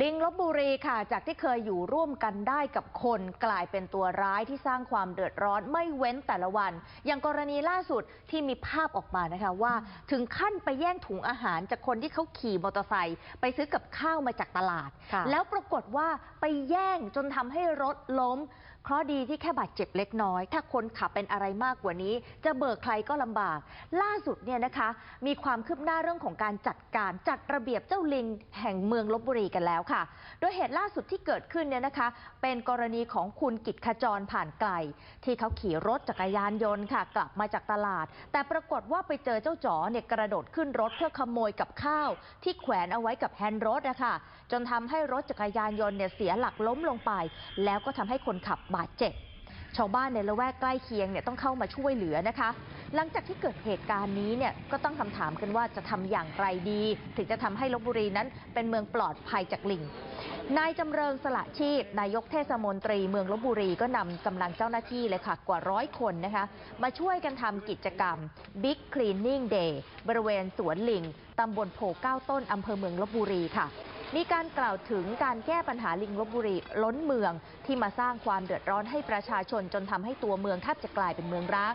ลิงลบบุรีค่ะ จากที่เคยอยู่ร่วมกันได้กับคนกลายเป็นตัวร้ายที่สร้างความเดือดร้อนไม่เว้นแต่ละวัน อย่างกรณีล่าสุดที่มีภาพออกมานะคะว่า ถึงขั้นไปแย่งถุงอาหารจากคนที่เขาขี่มอเตอร์ไซค์ไปซื้อกับข้าวมาจากตลาดค่ะแล้วปรากฏว่าไปแย่งจนทำให้รถล้มเคราะดีที่แค่บาดเจ็บเล็กน้อย ถ้าคนขับเป็นอะไรมากกว่านี้ จะเบิกใครก็ลำบาก ล่าสุดเนี่ยนะคะ มีความคืบหน้าเรื่องของการจัดการจัดระเบียบเจ้าลิงแห่งเมืองลบบุรีกันแล้วค่ะ โดยเหตุล่าสุดที่เกิดขึ้นเนี่ยนะคะ เป็นกรณีของคุณกิจขจรผ่านไกล ที่เขาขี่รถจักรยานยนต์ค่ะ กลับมาจากตลาด แต่ปรากฏว่าไปเจอเจ้าจ๋อเนี่ยกระโดดขึ้นรถเพื่อขโมยกับข้าว ที่แขวนเอาไว้กับแฮนด์รถนะคะจนทำให้รถจักรยานยนต์เนี่ยเสียหลักล้มลงไป แล้วก็ทำให้คนขับบาดเจ็บ ชาวบ้านในละแวกใกล้เคียงเนี่ยต้องเข้ามาช่วยเหลือนะคะ หลังจากที่เกิดเหตุการณ์นี้เนี่ยก็ต้องคำถามกันว่าจะทำอย่างไรดี ถึงจะทำให้ลบบุรีนั้นเป็นเมืองปลอดภัยจากลิงนายจำเริงสละชีพ นายกเทศมนตรีเมืองลบบุรีก็นำกำลังเจ้าหน้าที่เลยค่ะ กว่าร้อยคนนะคะ มาช่วยกันทำกิจกรรม Big Cleaning Day บริเวณสวนลิงตำบลโพเก้าต้นอำเภอเมืองลบบุรีค่ะ มีการกล่าวถึงการแก้ปัญหาลิงลบบุรีล้นเมืองที่มาสร้างความเดือดร้อนให้ประชาชนจนทำให้ตัวเมืองแทบจะกลายเป็นเมืองร้าง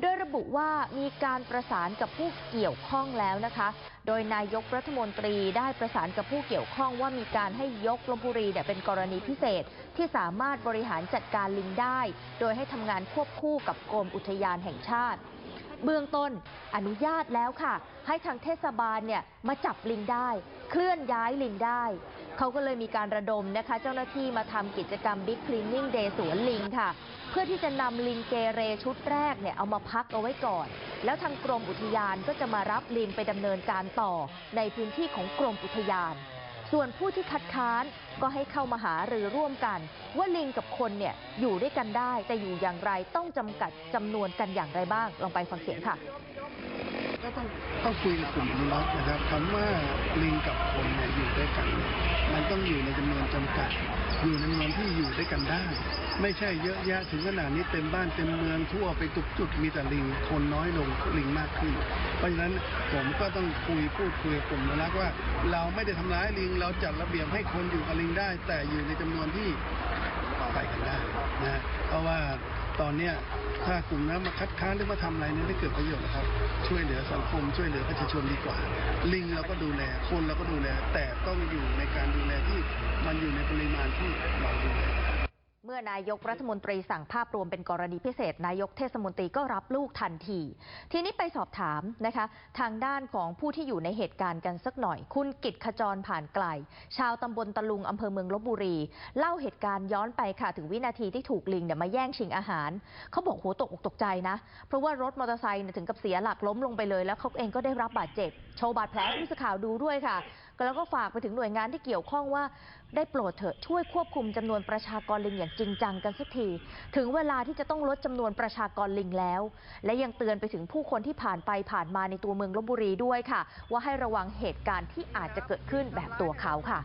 โดยระบุว่ามีการประสานกับผู้เกี่ยวข้องแล้วนะคะ โดยนายกรัฐมนตรีได้ประสานกับผู้เกี่ยวข้องว่ามีการให้ยกลบบุรีเนี่ยเป็นกรณีพิเศษที่สามารถบริหารจัดการลิงได้ โดยให้ทำงานควบคู่กับกรมอุทยานแห่งชาติ เบื้องต้นอนุญาตแล้วค่ะ ให้ทางเทศบาลเนี่ยมาจับลิงได้ เคลื่อนย้ายลิงได้ เขาก็เลยมีการระดมนะคะ เจ้าหน้าที่มาทำกิจกรรม Big Cleaning Day สวนลิงค่ะ เพื่อที่จะนำลิงเกเรชุดแรกเนี่ยเอามาพักเอาไว้ก่อน แล้วทางกรมอุทยานก็จะมารับลิงไปดำเนินการต่อในพื้นที่ของกรมอุทยาน ส่วนผู้ที่คัดค้านก็ให้เข้ามาหาหรือร่วมกัน ว่าลิงกับคนเนี่ยอยู่ด้วยกันได้ แต่อยู่อย่างไรต้องจำกัดจำนวนกันอย่างไรบ้าง ลองไปฟังเสียงค่ะ ก็ต้องต้องคุยกับกลุ่มอนุรักษ์นะครับคำว่าลิงกับคนเนี่ยอยู่ด้วยกันเนี่ยมันต้องอยู่ในจำนวนจำกัดอยู่ในจำนวนที่อยู่ด้วยกันได้ไม่ใช่เยอะแยะถึงขนาดนี้เต็มบ้านเต็มเมืองทั่วไปทุกจุดมีแต่ลิงคนน้อยลงลิงมากขึ้น เพราะฉะนั้นผมก็ต้องคุยพูดคุยกลุ่มอนุรักษ์ว่า เราไม่ได้ทำร้ายลิง เราจัดระเบียบให้คนอยู่กับลิงได้ แต่อยู่ในจำนวนที่ไปกันได้นะเพราะว่า ตอนนี้ถ้ากลุ่มนั้นมาคัดค้านหรือมาทำอะไรเนี่ยไม่เกิดประโยชน์นะครับ ช่วยเหลือสังคม ช่วยเหลือประชาชนดีกว่า ลิงเราก็ดูแล คนเราก็ดูแล แต่ต้องอยู่ในการดูแลที่มันอยู่ในปริมาณที่เราดูแล มื่อนายกรัฐมนตรีสั่งภาพรวมเป็นกรณีพิเศษนายกเทศมนตรีก็รับลูกทันที ทีนี้ไปสอบถามนะคะทางด้านของผู้ที่อยู่ในเหตุการณ์กันสักหน่อย คุณกิตขจรผ่านไกล ชาวตำบลตะลุงอำเภอเมืองลบบุรี เล่าเหตุการณ์ย้อนไปค่ะถึงวินาทีที่ถูกลิงเนี่ยมาแย่งชิงอาหาร เขาบอกโหตกอกตกใจนะ เพราะว่ารถมอเตอร์ไซค์ถึงกับเสียหลักล้มลงไปเลย แล้วเขาเองก็ได้รับบาดเจ็บโชว์บาดแผลให้ผู้สื่อข่าวดูด้วยค่ะ แล้วก็ฝากไปถึงหน่วยงานที่เกี่ยวข้องว่า ได้โปรดเถอะช่วยควบคุมจำนวนประชากรลิงอย่างจริงจังกันสักที ถึงเวลาที่จะต้องลดจำนวนประชากรลิงแล้ว และยังเตือนไปถึงผู้คนที่ผ่านไปผ่านมาในตัวเมืองลบบุรีด้วยค่ะ ว่าให้ระวังเหตุการณ์ที่อาจจะเกิดขึ้นแบบตัวเขาค่ะ